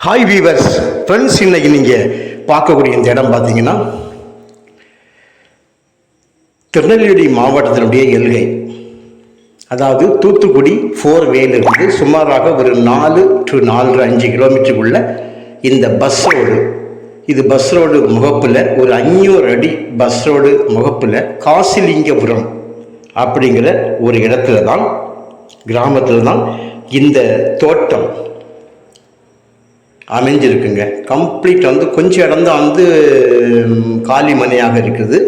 Hi viewers friends இன்னைக்கு நீங்கள் பார்க்கக்கூடிய இந்த இடம் பார்த்தீங்கன்னா திருநெல்வேலி மாவட்டத்தினுடைய எல்கை. அதாவது தூத்துக்குடி ஃபோர் வேலிருந்து சுமாராக ஒரு நாலு டு நாலு அஞ்சு கிலோமீட்டருக்குள்ள இந்த பஸ் ரோடு இது பஸ் ரோடு முகப்பில் ஒரு அஞ்சூறு அடி பஸ் ரோடு முகப்பில் காசிலிங்கபுரம் அப்படிங்கிற ஒரு இடத்துல தான் கிராமத்தில் தான் இந்த தோட்டம். அமைஞ்சிருக்குங்க கம்ப்ளீட் வந்து கொஞ்சம் இடம் தான் வந்து காலி மனையாக இருக்குது.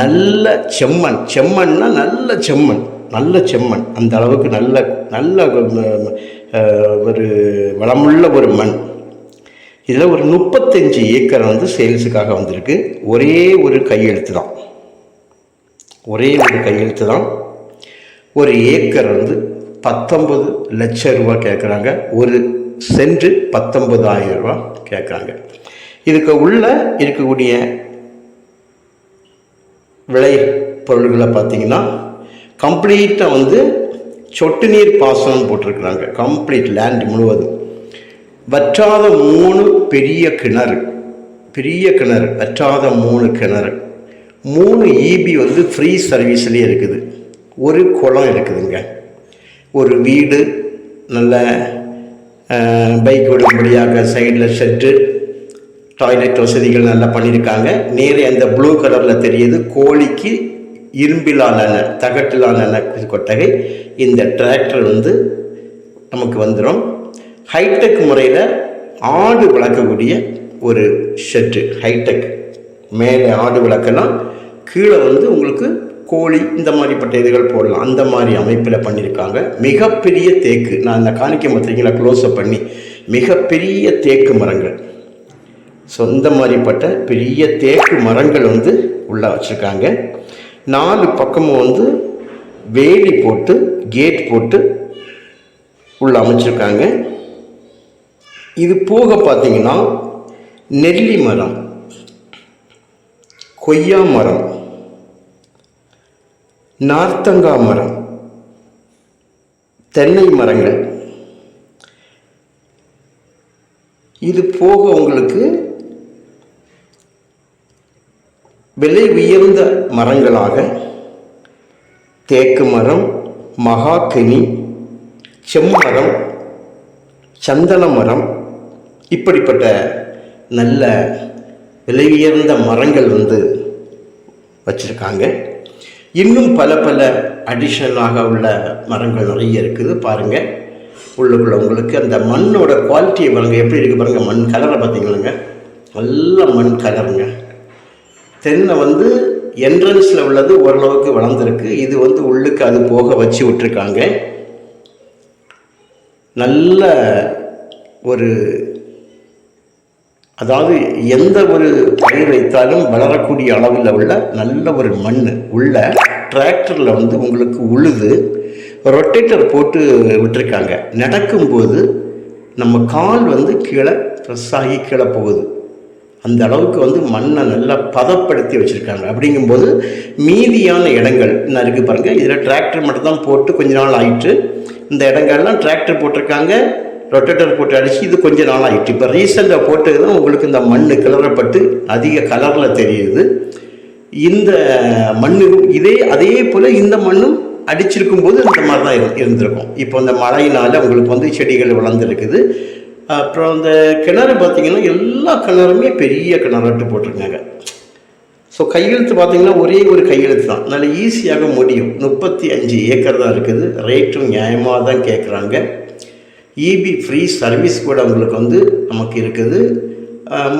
நல்ல செம்மண். செம்மண்னா நல்ல செம்மண். நல்ல செம்மண். அந்த அளவுக்கு நல்ல நல்ல ஒரு வளமுள்ள ஒரு மண். இதில் ஒரு முப்பத்தஞ்சு ஏக்கர் வந்து சேல்ஸுக்காக வந்திருக்கு. ஒரே ஒரு கையெழுத்து தான். ஒரே ஒரு கையெழுத்து தான். ஒரு ஏக்கர் வந்து பத்தொம்பது லட்சம் ரூபா கேட்குறாங்க. ஒரு சென்று பத்தொன்பதாயிரம் ரூபா கேட்குறாங்க. இதுக்கு உள்ளே இருக்கக்கூடிய விளை பொருள்களை பார்த்தீங்கன்னா கம்ப்ளீட்டாக வந்து சொட்டு நீர் பாசனம் போட்டிருக்கிறாங்க. கம்ப்ளீட் லேண்ட் முழுவதும். வற்றாத மூணு பெரிய கிணறு. பெரிய கிணறு வற்றாத மூணு கிணறு. மூணு ஈபி வந்து ஃப்ரீ சர்வீஸ்லேயே இருக்குது. ஒரு குளம் இருக்குதுங்க. ஒரு வீடு நல்ல பைக் விடும்படியாக சைடில் ஷெட்டு டாய்லெட் வசதிகள் நல்லா பண்ணியிருக்காங்க. நேரே அந்த ப்ளூ கலரில் தெரியுது. கோழிக்கு இரும்பிலான தகட்டிலான கொட்டகை. இந்த டிராக்டர் வந்து நமக்கு வந்துடும் ஹைடெக் முறையில் ஆடு வளர்க்கக்கூடிய ஒரு ஷெட்டு ஹைடெக் மேலே ஆடு வளர்க்கலாம். கீழே வந்து உங்களுக்கு கோழி இந்த மாதிரிப்பட்ட இதுகள் போடலாம். அந்த மாதிரி அமைப்பில் பண்ணியிருக்காங்க மிகப்பெரிய தேக்கு. நான் இந்த காணிக்க பார்த்தீங்களா க்ளோஸ்அப் பண்ணி மிகப்பெரிய தேக்கு மரங்கள். ஸோ இந்த மாதிரிப்பட்ட பெரிய தேக்கு மரங்கள் வந்து உள்ளே வச்சுருக்காங்க. நாலு பக்கமும் வந்து வேலி போட்டு கேட் போட்டு உள்ள அமைச்சிருக்காங்க. இது போக பார்த்தீங்கன்னா நெல்லி மரம் கொய்யா மரம் நார்த்தங்கா மரம். தென்னை மரங்கள். இது போக உங்களுக்கு விலை உயர்ந்த மரங்களாக தேக்கு மரம் மகாக்கனி செம்மரம் சந்தன மரம் இப்படிப்பட்ட நல்ல விலை உயர்ந்த மரங்கள் வந்து வச்சுருக்காங்க. இன்னும் பல பல அடிஷனலாக உள்ள மரங்கள் நிறைய இருக்குது. பாருங்கள் உள்ளுக்குள்ள உங்களுக்கு அந்த மண்ணோட குவாலிட்டியை பாருங்கள் எப்படி இருக்குது பாருங்கள் மண் கலரை பார்த்தீங்களாங்க. நல்ல மண் கலருங்க தென்னை வந்து என்ட்ரன்ஸில் உள்ளது ஓரளவுக்கு வளர்ந்துருக்கு. இது வந்து உள்ளுக்கு அது போக வச்சு விட்டுருக்காங்க. நல்ல ஒரு அதாவது எந்த ஒரு பயிர் வைத்தாலும் வளரக்கூடிய அளவில் உள்ள நல்ல ஒரு மண் உள்ள டிராக்டரில் வந்து உங்களுக்கு உழுது ரொட்டேட்டர் போட்டு விட்டுருக்காங்க. நடக்கும்போது நம்ம கால் வந்து கீழே ப்ரெஸ் ஆகி கீழே போகுது. அந்த அளவுக்கு வந்து மண்ணை நல்லா பதப்படுத்தி வச்சுருக்காங்க. அப்படிங்கும்போது மீதியான இடங்கள் இன்னும் இருக்குது பாருங்கள் இதில் டிராக்டர் மட்டும் தான் போட்டு கொஞ்ச நாள் ஆயிட்டு இந்த இடங்கள்லாம் டிராக்டர் போட்டிருக்காங்க. ரொட்டேட்டர் போட்டு அடித்து இது கொஞ்ச நாளாகிட்டு இப்போ ரீசெண்டாக போட்டது தான் உங்களுக்கு இந்த மண் கிளறப்பட்டு அதிக கலரில் தெரியுது. இந்த மண்ணும் இதே அதே போல் இந்த மண்ணும் அடிச்சிருக்கும் போது இந்த மாதிரி தான் இரு- இருந்திருக்கும். இப்போ இந்த மழையினால் உங்களுக்கு வந்து செடிகள் வளர்ந்துருக்குது. அப்புறம் அந்த கிணறு பார்த்திங்கன்னா எல்லா கிணறுமே பெரிய கிணறாட்டு போட்டிருக்காங்க. ஸோ கையெழுத்து பார்த்தீங்கன்னா ஒரே ஒரு கையெழுத்து தான். நல்ல ஈஸியாக முடியும். முப்பத்தி அஞ்சு ஏக்கர் தான் இருக்குது. ரேட்டும் நியாயமாக தான் கேட்குறாங்க இபி ஃப்ரீ சர்வீஸ் கூட உங்களுக்கு வந்து நமக்கு இருக்குது.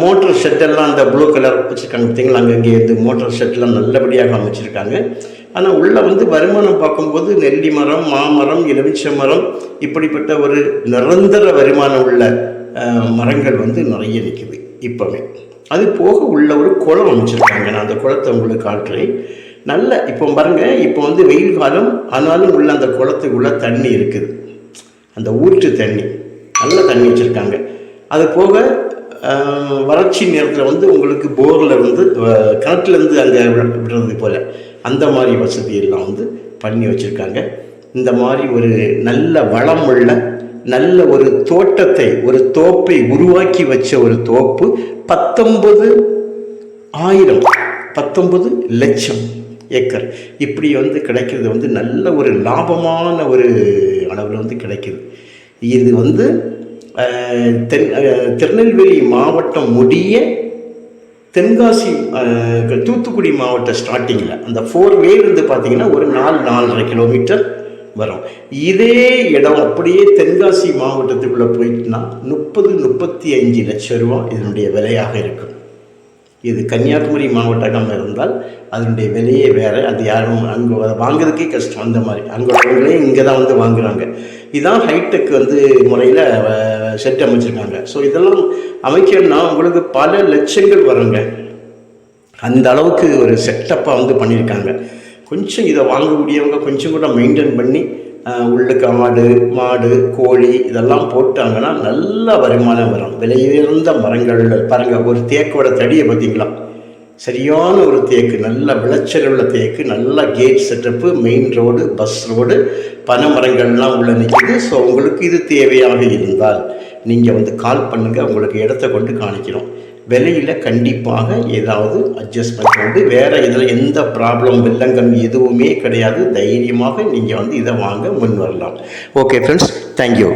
மோட்டர் ஷெட்டெல்லாம் அந்த ப்ளூ கலர் வச்சுருக்காங்க பார்த்தீங்களா? அங்கங்கே இந்த மோட்டர் ஷெட்லாம் நல்லபடியாக அமைச்சிருக்காங்க. ஆனால் உள்ளே வந்து வருமானம் பார்க்கும்போது நெல்லி மரம் மாமரம் எலுமிச்சை மரம் இப்படிப்பட்ட ஒரு நிரந்தர வருமானம் உள்ள மரங்கள் வந்து நிறைய நிற்குது இப்போவே. அது போக உள்ள ஒரு குளம் அமைச்சிருக்காங்க. நான் அந்த குளத்தை உங்களுக்கு காட்டுறேன். நல்ல இப்போ பாருங்கள் இப்போ வந்து வெயில் காலம் ஆனாலும் உள்ள அந்த குளத்துக்குள்ளே தண்ணி இருக்குது. அந்த ஊற்று தண்ணி நல்ல தண்ணி வச்சுருக்காங்க. அது போக வறட்சி நேரத்தில் வந்து உங்களுக்கு போரில் வந்து அஹ், கிணத்துலேருந்து அங்கே விடுறது போல் அந்த மாதிரி வசதி எல்லாம் வந்து பண்ணி வச்சுருக்காங்க. இந்த மாதிரி ஒரு நல்ல வளம் உள்ள நல்ல ஒரு தோட்டத்தை ஒரு தோப்பை உருவாக்கி வச்ச ஒரு தோப்பு பத்தொன்பது ஆயிரம் பத்தொன்பது லட்சம் ஏக்கர். இப்படி வந்து கிடைக்கிறது வந்து நல்ல ஒரு லாபமான ஒரு அளவில் வந்து கிடைக்குது. இது வந்து தென் திருநெல்வேலி மாவட்டம் முடிய தென்காசி தூத்துக்குடி மாவட்ட ஸ்டார்டிங்கில் அந்த ஃபோர் இருந்து பார்த்தீங்கன்னா ஒரு நாலு நாலரை கிலோமீட்டர் வரும். இதே இடம் அப்படியே தென்காசி மாவட்டத்துக்குள்ளே போயிட்டுனா முப்பது முப்பத்தி அஞ்சு லட்சம் ரூபா இதனுடைய விலையாக இருக்கும். இது கன்னியாகுமரி மாவட்டமாக இருந்தால் அதனுடைய விலையே வேறு. அது யாரும் அங்கே வாங்குறதுக்கே கஷ்டம் அந்த மாதிரி. அங்கே உள்ளவங்களே இங்கே தான் வந்து வாங்குறாங்க. இதுதான் ஹைடெக் வந்து முறையில் செட் அமைச்சிருக்காங்க. ஸோ இதெல்லாம் அமைக்கணும்னா உங்களுக்கு பல லட்சங்கள் வருங்க. அந்த அளவுக்கு ஒரு செட்டப்பாக வந்து பண்ணியிருக்காங்க கொஞ்சம் இதை வாங்கக்கூடியவங்க கொஞ்சம் கூட மெயின்டைன் பண்ணி உள்ளுக்கு ஆடு மாடு கோழி இதெல்லாம் போட்டாங்கன்னா நல்ல வருமானம் வரும். விலையுயர்ந்த மரங்கள் பாருங்க ஒரு தேக்கோட தடியை பார்த்தீங்களா? சரியான ஒரு தேக்கு நல்ல விளைச்சல் உள்ள தேக்கு நல்ல gate setup main road bus road பனை மரங்கள்லாம் உள்ள நிற்கிது ஸோ உங்களுக்கு இது தேவையாக இருந்தால் நீங்கள் வந்து கால் பண்ணுங்கள் உங்களுக்கு இடத்த கொண்டு காணிக்கிறோம். விலையில் கண்டிப்பாக ஏதாவது அட்ஜஸ்ட்மெண்ட் வந்து வேறு இதில் எந்த ப்ராப்ளம் வில்லங்கம் எதுவுமே கிடையாது. தைரியமாக நீங்கள் வந்து இதை வாங்க முன் வரலாம். Okay friends thank you